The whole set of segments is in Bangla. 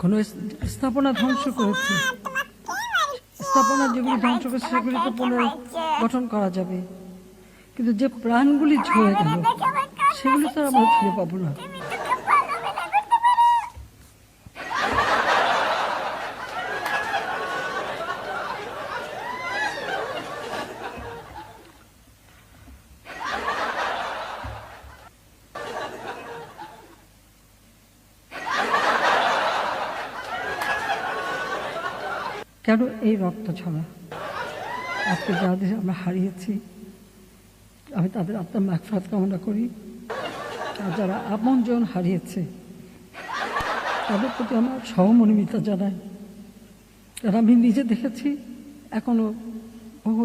কোনো স্থাপনা ধ্বংস করেছে। স্থাপনা যেগুলি ধ্বংস করেছে সেগুলি তো পুনর্গঠন করা যাবে। কিন্তু যে প্রাণগুলি ঝরে গেল, সেগুলি তো আমরা ফিরে পাবো না। কেন এই রক্ত ছড়া আজকে যাদের আমরা হারিয়েছি, আমি তাদের আত্মার মাগফাত কামনা করি। আর যারা আপনজন হারিয়েছে, তাদের প্রতি আমার সহমর্মিতা জানাই। কারণ আমি নিজে দেখেছি, এখনও বহু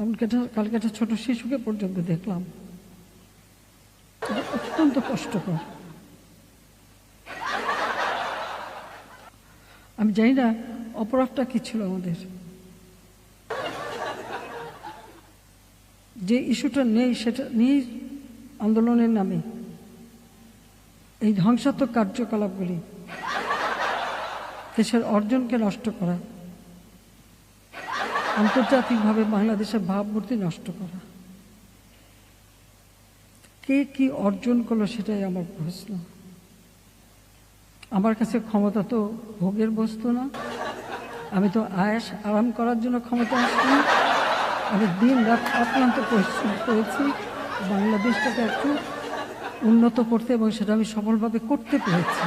এমনকি কালকে একটা ছোট শিশুকে পর্যন্ত দেখলাম। অত্যন্ত কষ্টকর। আমি জানি না, অপরাধটা কি ছিল আমাদের? যে ইস্যুটা নেই, সেটা নিয়েই আন্দোলনের নামে। এই ধ্বংসাত্মক কার্যকলাপগুলি দেশের অর্জনকে নষ্ট করা, আন্তর্জাতিকভাবে বাংলাদেশের ভাবমূর্তি নষ্ট করা। কে কি অর্জন করল সেটাই আমার প্রশ্ন। আমার কাছে ক্ষমতা তো ভোগের বস্তু না। আমি তো আয়াস আরাম করার জন্য ক্ষমতা আসছি আমি দিন রাত অক্লান্ত পরিশ্রম করেছি। বাংলাদেশটাকে একটু উন্নত করতে এবং সেটা আমি সফলভাবে করতে পেরেছি।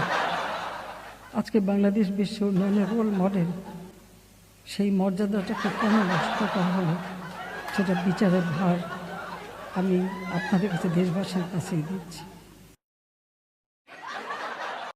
আজকে বাংলাদেশ বিশ্ব উন্নয়নের রোল মডেল সেই মর্যাদাটাকে কেন নষ্ট করা হলো। সেটা বিচারের ভার আমি আপনাদের কাছে দেশবাসীর কাছেই দিচ্ছি।